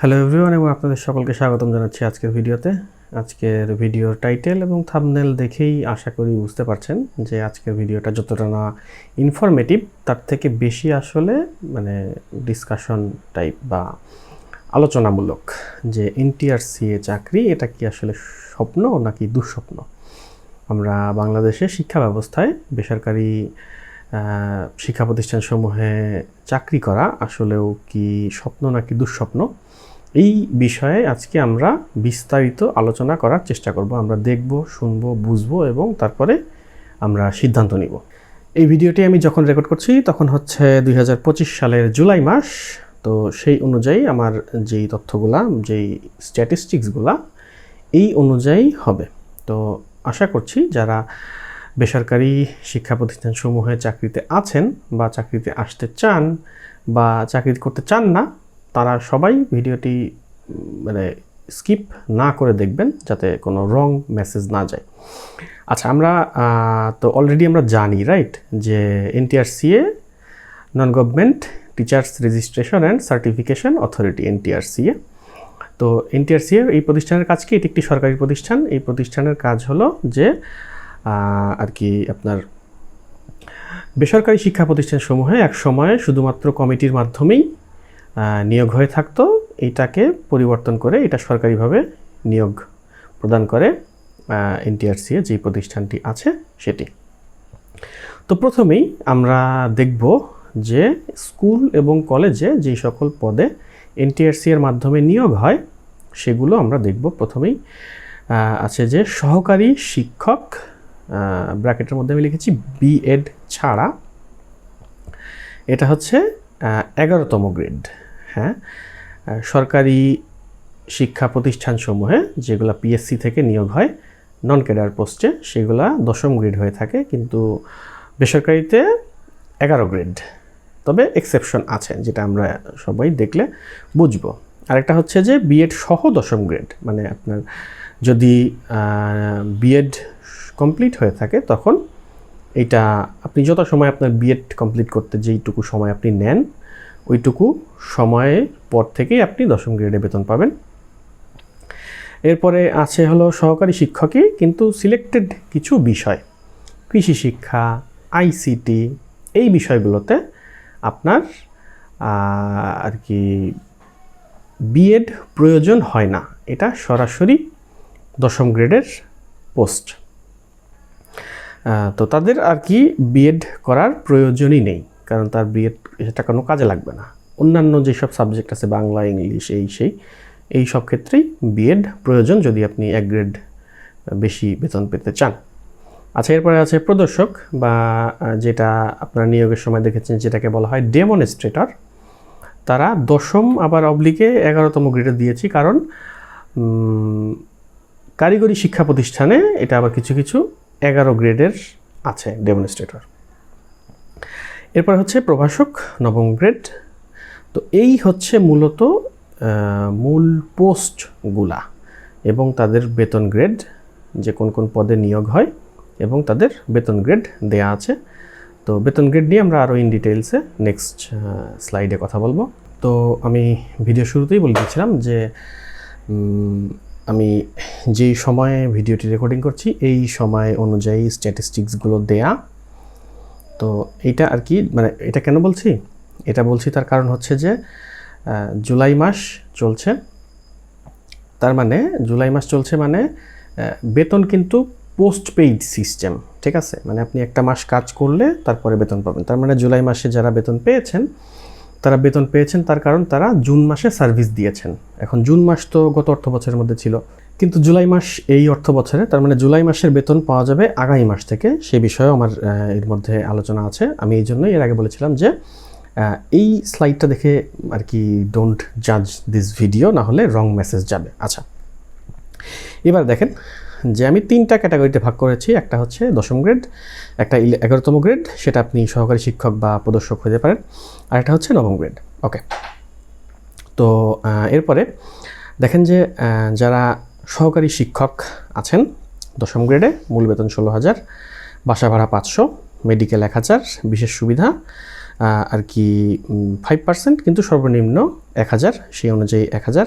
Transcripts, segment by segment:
Hello everyone এবং আপনাদের সকলকে স্বাগতম জানাচ্ছি আজকের ভিডিওতে। আজকের ভিডিওর টাইটেল এবং থাম্বনেল দেখেই আশা করি বুঝতে পারছেন যে আজকের ভিডিওটা যতটা না ইনফরমেটিভ তার থেকে বেশি আসলে মানে ডিসকাশন টাইপ বা আলোচনামূলক যে এনটিআরসিএ চাকরি, এটা কি আসলে স্বপ্ন নাকি দুঃস্বপ্ন? আমরা বাংলাদেশে শিক্ষা ব্যবস্থায় বেসরকারি শিক্ষা প্রতিষ্ঠানসমূহে চাকরি করা আসলেও কি স্বপ্ন নাকি দুঃস্বপ্ন? এই বিষয়ে আজকে আমরা বিস্তারিত আলোচনা করার চেষ্টা করব। আমরা দেখব, শুনব, বুঝব এবং তারপরে আমরা সিদ্ধান্ত নিব। এই ভিডিওটি আমি যখন রেকর্ড করছি তখন হচ্ছে দু হাজার পঁচিশ সালের জুলাই মাস। তো সেই অনুযায়ী আমার যেই তথ্যগুলা, যেই স্ট্যাটিস্টিক্সগুলা এই অনুযায়ী হবে। তো আশা করছি যারা বেসরকারি শিক্ষা প্রতিষ্ঠানসমূহে চাকরিতে আছেন বা চাকরিতে আসতে চান বা চাকরি করতে চান না, তারা সবাই ভিডিওটি মানে স্কিপ না করে দেখবেন যাতে কোনো রং মেসেজ না যায়। আচ্ছা আমরা তো অলরেডি আমরা জানি, রাইট, যে NTRCA non government teachers registration and certification authority, NTRCA. তো এনটিআরসিএ এই প্রতিষ্ঠানের কাজ কি? এটি একটি সরকারি প্রতিষ্ঠান। এই প্রতিষ্ঠানের কাজ হলো যে আর কি আপনার বেসরকারি শিক্ষা প্রতিষ্ঠানসমূহে এক সময় শুধুমাত্র কমিটির মাধ্যমেই নিয়োগ হয়ে থাকতো। এটাকে পরিবর্তন করে এটা সরকারিভাবে নিয়োগ প্রদান করে এনটিআরসিএ যেই প্রতিষ্ঠানটি আছে সেটি। তো প্রথমেই আমরা দেখব যে স্কুল এবং কলেজে যেই সকল পদে এনটিআরসি এর মাধ্যমে নিয়োগ হয়, সেগুলো আমরা দেখব। প্রথমেই আছে যে সহকারী শিক্ষক ব্র্যাকেটের মধ্যে আমি লিখেছি বিএড ছাড়া। এটা হচ্ছে এগারোতম গ্রেড হ্যাঁ? সরকারি শিক্ষা প্রতিষ্ঠানসমূহে যেগুলো পিএসসি থেকে নিয়োগ হয় নন ক্যাডার পোস্টে সেগুলা দশম গ্রেড হয়ে থাকে, কিন্তু বেসরকারিতে এগারো গ্রেড। তবে এক্সেপশন আছে, যেটা আমরা সবাই দেখলে বুঝব। আরেকটা হচ্ছে যে বিএড সহ দশম গ্রেড মানে আপনার যদি বিএড কমপ্লিট হয়ে থাকে, তখন এটা আপনি যত সময় আপনার বিএড কমপ্লিট করতে যেইটুকু সময় আপনি নেন, ওইটুকু সময়ের পর থেকেই আপনি দশম গ্রেডে বেতন পাবেন। এরপরে আছে হলো সহকারী শিক্ষকই, কিন্তু সিলেক্টেড কিছু বিষয়, কৃষি শিক্ষা আইসিটি এই বিষয়গুলোতে আপনার আর কি বিএড প্রয়োজন হয় না, এটা সরাসরি দশম গ্রেডের পোস্ট তো তাদের আর কি বিএড করার প্রয়োজনই নেই, কারণ তার বিএড এটা কোনো কাজে লাগবে না। অন্যান্য যেসব সাবজেক্ট আছে, বাংলা, ইংলিশ, এই, সেই, এই সব ক্ষেত্রেই বিএড প্রয়োজন যদি আপনি এক গ্রেড বেশি বেতন পেতে চান। আচ্ছা এরপরে আছে প্রদর্শক, বা যেটা আপনারা নিয়োগের সময় দেখেছেন, যেটাকে বলা হয় ডেমনস্ট্রেটর তারা দশম আবার অবলিকে এগারোতম গ্রেডে দিয়েছি, কারণ কারিগরি শিক্ষা প্রতিষ্ঠানে এটা আবার কিছু কিছু এগারো গ্রেডের আছে ডেমনস্ট্রেটর। এরপর হচ্ছে প্রভাষক, নবম গ্রেড। তো এই হচ্ছে মূলত মূল পোস্টগুলা এবং তাদের বেতন গ্রেড, যে কোন কোন পদে নিয়োগ হয় এবং তাদের বেতন গ্রেড দেয়া আছে। তো বেতন গ্রেড নিয়ে আমরা আরও ইন ডিটেলসে নেক্সট স্লাইডে কথা বলব। তো আমি ভিডিও শুরুতেই বলে দিয়েছিলাম যে আমি যেই সময়ে ভিডিওটি রেকর্ডিং করছি, এই সময় অনুযায়ী স্ট্যাটিস্টিক্সগুলো দেয়া। তো এটা আর কি মানে এটা কেন বলছি? এটা বলছি তার কারণ হচ্ছে যে জুলাই মাস চলছে। তার মানে জুলাই মাস চলছে মানে বেতন কিন্তু পোস্ট পেইড সিস্টেম ঠিক আছে? মানে আপনি একটা মাস কাজ করলে তারপরে বেতন পাবেন। তার মানে জুলাই মাসে যারা বেতন পেয়েছেন তারা বেতন পেয়েছেন, তার কারণ তারা জুন মাসে সার্ভিস দিয়েছেন। এখন জুন মাস তো গত অর্থ বছরের মধ্যে ছিল। কিন্তু জুলাই মাস এই অর্থ বছরে, তার মানে জুলাই মাসের বেতন পাওয়া যাবে আগামী মাস থেকে সে বিষয়েও আমার এর মধ্যে আলোচনা আছে। আমি এই জন্যই এর আগে বলেছিলাম যে এই স্লাইডটা দেখে আর কি ডোন্ট জাজ দিস ভিডিও না হলে রং মেসেজ যাবে। আচ্ছা এবার দেখেন যে আমি তিনটা ক্যাটাগরিতে ভাগ করেছি, একটা হচ্ছে দশম গ্রেড, একটা এগারোতম গ্রেড, সেটা আপনি সহকারী শিক্ষক বা প্রদর্শক হতে পারেন, আর একটা হচ্ছে নবম গ্রেড। ওকে। তো এরপরে দেখেন যে যারা সহকারী শিক্ষক আছেন, দশম গ্রেডে মূল বেতন ষোলো হাজার, বাসা ভাড়া পাঁচশো, মেডিকেল এক হাজার, বিশেষ সুবিধা আর কি ফাইভ পার্সেন্ট কিন্তু সর্বনিম্ন এক হাজার, সেই অনুযায়ী এক হাজার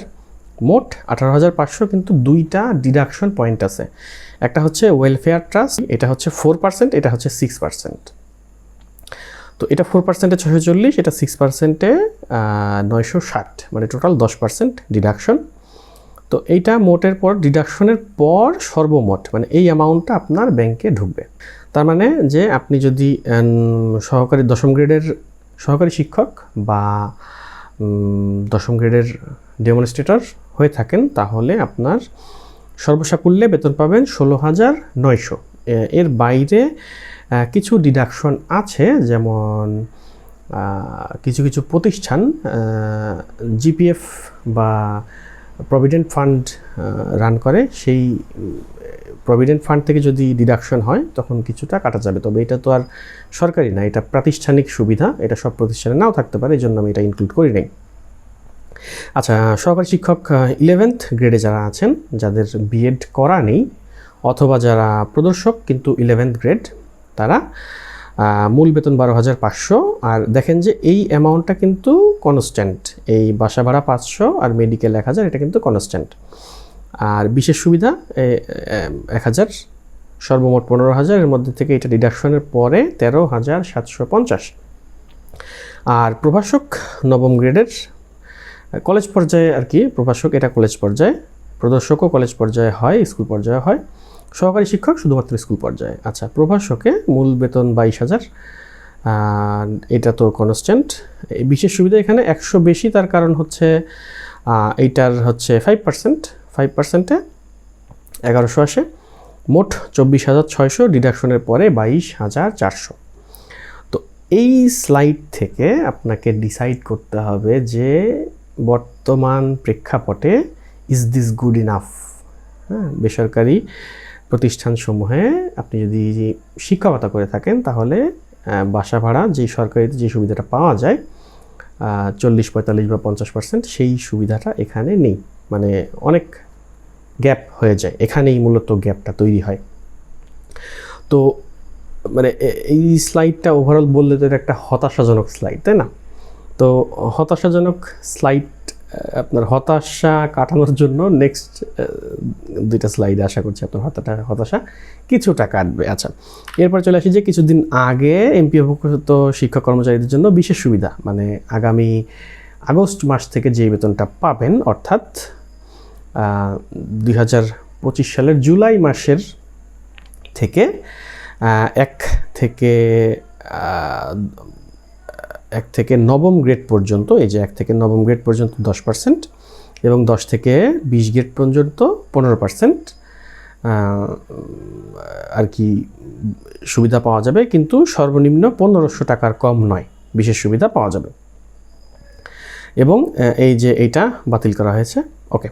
মোট আঠারো হাজার পাঁচশো কিন্তু দুইটা ডিডাকশন পয়েন্ট আছে। একটা হচ্ছে ওয়েলফেয়ার ট্রাস্ট এটা হচ্ছে ফোর পার্সেন্ট এটা হচ্ছে সিক্স পার্সেন্ট তো এটা ফোর পার্সেন্টে ছশো চল্লিশ, এটা সিক্স পার্সেন্টে নয়শো ষাট মানে টোটাল দশ পার্সেন্ট ডিডাকশন তো এইটা মোটের পর ডিডাকশনের পর সর্বমোট মানে এই অ্যামাউন্টটা আপনার ব্যাংকে ঢুকবে। তার মানে যে আপনি যদি সহকারী, দশম গ্রেডের সহকারী শিক্ষক বা দশম গ্রেডের ডেমনস্ট্রেটর হয়ে থাকেন, তাহলে আপনার সর্বসাকুল্যে বেতন পাবেন ষোলো হাজার নয়শো। এর বাইরে কিছু ডিডাকশন আছে, যেমন কিছু কিছু প্রতিষ্ঠান জিপিএফ বা প্রভিডেন্ট ফান্ড রান করে। সেই প্রভিডেন্ট ফান্ড থেকে যদি ডিডাকশন হয়, তখন কিছুটা কাটা যাবে। তবে এটা তো আর সরকারি না, এটা প্রাতিষ্ঠানিক সুবিধা, এটা সব প্রতিষ্ঠানে নাও থাকতে পারে এই জন্য আমি এটা ইনক্লুড করি নাই। আচ্ছা সহকারী শিক্ষক ইলেভেন্থ গ্রেডে যারা আছেন, যাদের বিএড করা নেই, অথবা যারা প্রদর্শক, কিন্তু ইলেভেন্থ গ্রেড তারা মূল বেতন বারো হাজার পাঁচশো, আর দেখেন যে এই অ্যামাউন্টটা কিন্তু কনস্ট্যান্ট এই বাসা ভাড়া পাঁচশো আর মেডিকেল এক হাজার, এটা কিন্তু কনস্ট্যান্ট আর বিশেষ সুবিধা এক হাজার, সর্বমোট পনেরো হাজার, এর মধ্যে থেকে এটা ডিডাকশনের পরে তেরো হাজার সাতশো পঞ্চাশ। আর প্রভাষক নবম গ্রেডের কলেজ পর্যায়ে আর কি প্রভাষক, এটা কলেজ পর্যায়ে। প্রদর্শকও কলেজ পর্যায়ে হয়, স্কুল পর্যায়ে হয়। সহকারী শিক্ষক শুধুমাত্র স্কুল পর্যায়ে। আচ্ছা প্রভাষকে মূল বেতন বাইশ হাজার। এটা তো কনস্ট্যান্ট এই বিশেষ সুবিধা এখানে একশো বেশি, তার কারণ হচ্ছে এইটার হচ্ছে ফাইভ পার্সেন্ট ফাইভ পার্সেন্টে এগারোশো আসে। মোট চব্বিশ হাজার ছয়শো ডিডাকশনের পরে বাইশ হাজার চারশো। তো এই স্লাইড থেকে আপনাকে ডিসাইড করতে হবে যে বর্তমান প্রেক্ষাপটে ইজ দিস গুড ইনাফ হ্যাঁ বেসরকারি প্রতিষ্ঠানসমূহে আপনি যদি শিক্ষকতা করে থাকেন, তাহলে বাসা ভাড়া যে সরকারিতে যে সুবিধাটা পাওয়া যায় চল্লিশ, পঁয়তাল্লিশ বা পঞ্চাশ পার্সেন্ট, সেই সুবিধাটা এখানে নেই। মানে অনেক গ্যাপ হয়ে যায়। এখানেই মূলত গ্যাপটা তৈরি হয়। তো মানে এই স্লাইডটা ওভারঅল বললে তো এটা একটা হতাশাজনক স্লাইড তাই না? তো হতাশাজনক স্লাইড আপনার হতাশা কাটানোর জন্য নেক্সট দুইটা স্লাইডে আশা করছি আপনার হতাটা, হতাশা কিছুটা কাটবে। আচ্ছা এরপর চলে আসি যে কিছুদিন আগে এমপিওভুক্ত শিক্ষক কর্মচারীদের জন্য বিশেষ সুবিধা মানে আগামী আগস্ট মাস থেকে যে বেতনটা পাবেন, অর্থাৎ দুই হাজার পঁচিশ সালের জুলাই মাসের থেকে এক থেকে এক থেকে নবম গ্রেড পর্যন্ত, এই যে এক থেকে নবম গ্রেড পর্যন্ত দশ পার্সেন্ট এবং দশ থেকে বিশ গ্রেড পর্যন্ত পনেরো পার্সেন্ট আর কি সুবিধা পাওয়া যাবে, কিন্তু সর্বনিম্ন পনেরোশো টাকার কম নয়, বিশেষ সুবিধা পাওয়া যাবে। এবং এই যে এইটা বাতিল করা হয়েছে, ওকে।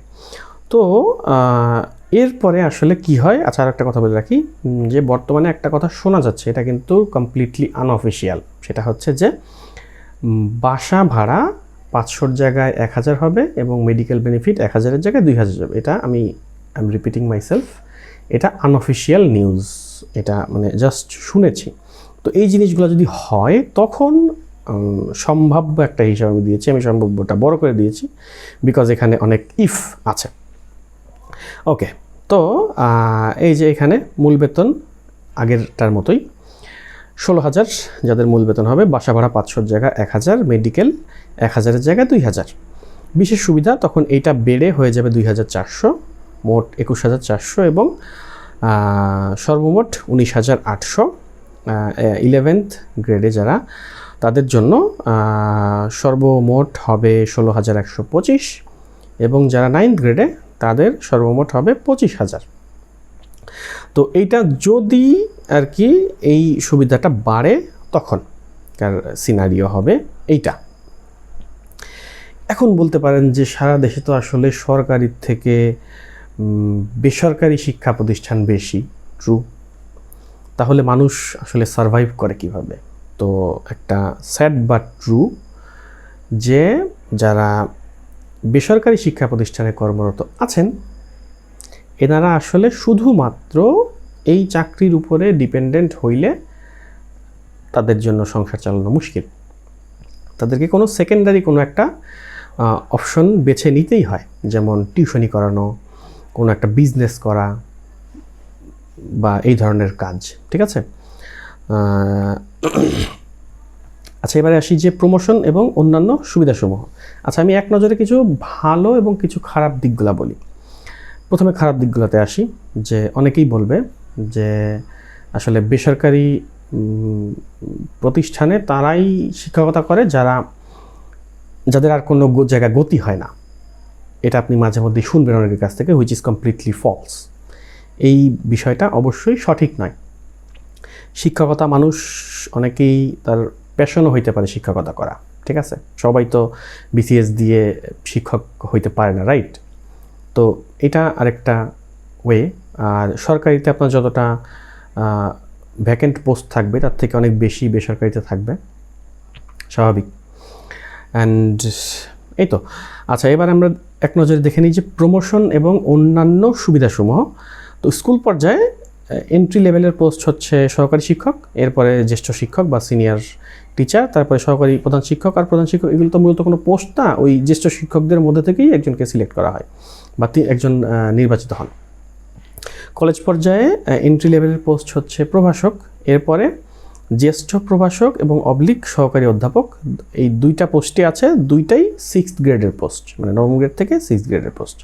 তো এরপরে আসলে কি হয় আচ্ছা আর একটা কথা বলে রাখি যে বর্তমানে একটা কথা শোনা যাচ্ছে, এটা কিন্তু কমপ্লিটলি আনঅফিসিয়াল সেটা হচ্ছে যে বাসা ভাড়া পাঁচশোর জায়গায় এক হাজার হবে এবং মেডিকেল বেনিফিট এক হাজারের জায়গায় দুই হাজার যাবে। এটা আমি আই এম রিপিটিং মাইসেলফ এটা আনঅফিসিয়াল নিউজ এটা মানে জাস্ট শুনেছি। তো এই জিনিসগুলো যদি হয়, তখন সম্ভাব্য একটা হিসাব আমি দিয়েছি, আমি সম্ভাব্যটা বড় করে দিয়েছি বিকজ এখানে অনেক ইফ আছে। ওকে তো এই যে এখানে মূল বেতন আগেরটার মতোই। ষোলো হাজার, যাদের মূল বেতন হবে, বাসা ভাড়া পাঁচশোর জায়গা এক হাজার, মেডিকেল এক হাজারের জায়গায় দুই হাজার। বিশেষ সুবিধা, তখন এইটা বেড়ে হয়ে যাবে দুই হাজার চারশো, মোট একুশ হাজার চারশো এবং সর্বমোট উনিশ হাজার আটশো। ইলেভেন্থ গ্রেডে যারা, তাদের জন্য সর্বমোট হবে ষোলো হাজার একশো পঁচিশ এবং যারা নাইন্থ গ্রেডে তাদের সর্বমোট হবে পঁচিশ হাজার। তো এইটা যদি আর কি এই সুবিধাটা বাড়ে তখন, কার সিনারিও হবে এইটা। এখন বলতে পারেন যে সারা দেশে তো আসলে সরকারির থেকে বেসরকারি শিক্ষা প্রতিষ্ঠান বেশি ট্রু তাহলে মানুষ আসলে সারভাইভ করে কীভাবে? তো একটা স্যাড বাট ট্রু যে যারা বেসরকারি শিক্ষা প্রতিষ্ঠানে কর্মরত আছেন এনারা আসলে শুধুমাত্র এই চাকরির উপরে ডিপেন্ডেন্ট হইলে তাদের জন্য সংসার চালানো মুশকিল। তাদেরকে কোনো সেকেন্ডারি কোনো একটা অপশন বেছে নিতেই হয়। যেমন টিউশনি করানো, কোনো একটা বিজনেস করা বা এই ধরনের কাজ, ঠিক আছে? আচ্ছা এবারে আসি যে প্রমোশন এবং অন্যান্য সুবিধাসমূহ। আচ্ছা আমি এক নজরে কিছু ভালো এবং কিছু খারাপ দিকগুলো বলি। প্রথমে খারাপ দিকগুলোতে আসি, যে অনেকেই বলবে যে আসলে বেসরকারি প্রতিষ্ঠানে তারাই শিক্ষকতা করে যারা, যাদের আর কোনো গো- জায়গায় গতি হয় না। এটা আপনি মাঝে মধ্যে শুনবেন অনেকের কাছ থেকে হুইচ ইজ কমপ্লিটলি ফলস এই বিষয়টা অবশ্যই সঠিক নয়। শিক্ষকতা মানুষ অনেকেই তার প্যাশনও হইতে পারে শিক্ষকতা করা, ঠিক আছে? সবাই তো বিসিএস দিয়ে শিক্ষক হইতে পারে না রাইট তো এটা আরেকটা ওয়ে আর সরকারিতে আপনার যতটা ভ্যাকেন্ট পোস্ট থাকবে, তার থেকে অনেক বেশি বেসরকারিতে থাকবে। স্বাভাবিক। অ্যান্ড এই তো। আচ্ছা এবার আমরা এক নজরে দেখে নিই যে প্রমোশন এবং অন্যান্য সুবিধাসমূহ। তো স্কুল পর্যায়ে এন্ট্রি লেভেলের পোস্ট হচ্ছে সহকারী শিক্ষক, এরপরে জ্যেষ্ঠ শিক্ষক বা সিনিয়র টিচার তারপরে সহকারী প্রধান শিক্ষক। আর প্রধান শিক্ষক এগুলো তো মূলত কোনো পোস্ট না, ওই জ্যেষ্ঠ শিক্ষকদের মধ্যে থেকেই একজনকে সিলেক্ট করা হয়। বা একজন নির্বাচিত হন। কলেজ পর্যায়ে এন্ট্রি লেভেলের পোস্ট হচ্ছে প্রভাষক। এরপরে জ্যেষ্ঠ প্রভাষক এবং অবলিক সহকারী অধ্যাপক, এই দুইটা পোস্টে আছে, দুইটাই সিক্স গ্রেডের পোস্ট মানে নবম গ্রেড থেকে সিক্স গ্রেডের পোস্ট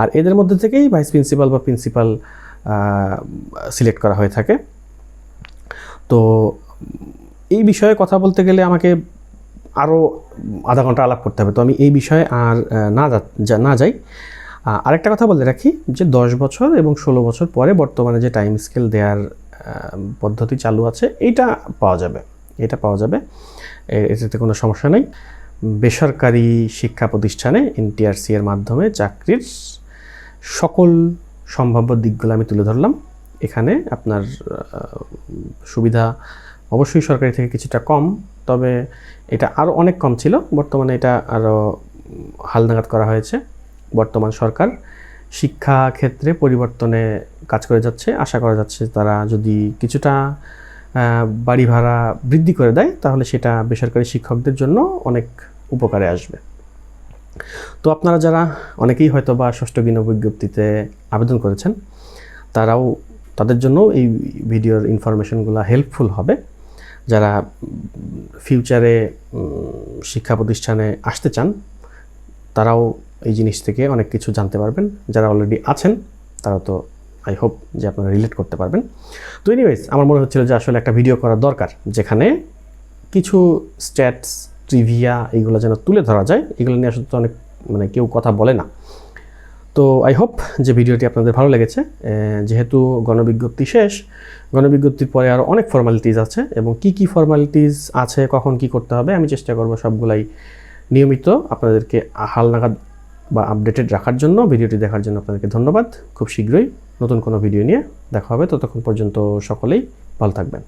আর এদের মধ্যে থেকেই ভাইস প্রিন্সিপাল বা প্রিন্সিপাল সিলেক্ট করা হয়ে থাকে। তো এই বিষয়ে কথা বলতে গেলে আমাকে আরও আধা ঘণ্টা আলাপ করতে হবে। তো আমি এই বিষয়ে আর না না যাই। আরেকটা কথা বলে রাখি যে দশ বছর এবং ষোলো বছর পরে বর্তমানে যে টাইম স্কেল দেওয়ার পদ্ধতি চালু আছে এটা পাওয়া যাবে। এটা পাওয়া যাবে। এটাতে কোনো সমস্যা নেই। বেসরকারি শিক্ষা প্রতিষ্ঠানে এনটিআরসি এর মাধ্যমে চাকরির সকল সম্ভাব্য দিকগুলো আমি তুলে ধরলাম। এখানে আপনার সুবিধা অবশ্যই সরকারি থেকে কিছুটা কম, তবে এটা আরও অনেক কম ছিল। বর্তমানে এটা আরও হালনাগাদ করা হয়েছে। বর্তমান সরকার শিক্ষা ক্ষেত্রে পরিবর্তনে কাজ করে যাচ্ছে। আশা করা যাচ্ছে তারা যদি কিছুটা বাড়ি ভাড়া বৃদ্ধি করে দেয়, তাহলে সেটা বেসরকারি শিক্ষকদের জন্য অনেক উপকারে আসবে। তো আপনারা যারা অনেকেই হয়তো বা ষষ্ঠ গিন বিজ্ঞপ্তিতে আবেদন করেছেন, তারাও তাদের জন্য এই ভিডিওর ইনফরমেশনগুলো হেল্পফুল হবে। যারা ফিউচারে শিক্ষা প্রতিষ্ঠানে আসতে চান, তারাও এই জিনিস থেকে অনেক কিছু জানতে পারবেন। যারা অলরেডি আছেন, তারা তো আই হোপ যে আপনারা রিলেট করতে পারবেন। তো এনিওয়েজ আমার মনে হচ্ছিল যে আসলে একটা ভিডিও করা দরকার, যেখানে কিছু স্ট্যাটস ট্রিভিয়া এইগুলো যেন তুলে ধরা যায়। এগুলো নিয়ে আসলে তো অনেক মানে কেউ কথা বলে না। তো আই হোপ যে ভিডিওটি আপনাদের ভালো লেগেছে। যেহেতু গণবিজ্ঞপ্তি শেষ, গণবিজ্ঞপ্তির পরে আরও অনেক ফর্মালিটিস আছে এবং কি কি ফর্মালিটিস আছে, কখন কি করতে হবে, আমি চেষ্টা করব সবগুলাই নিয়মিত আপনাদেরকে হালনাগাদ বা আপডেটেড রাখার জন্য, ভিডিওটি দেখার জন্য আপনাদেরকে ধন্যবাদ। খুব শীঘ্রই নতুন কোনো ভিডিও নিয়ে দেখা হবে। ততক্ষণ পর্যন্ত সকলেই ভালো থাকবেন।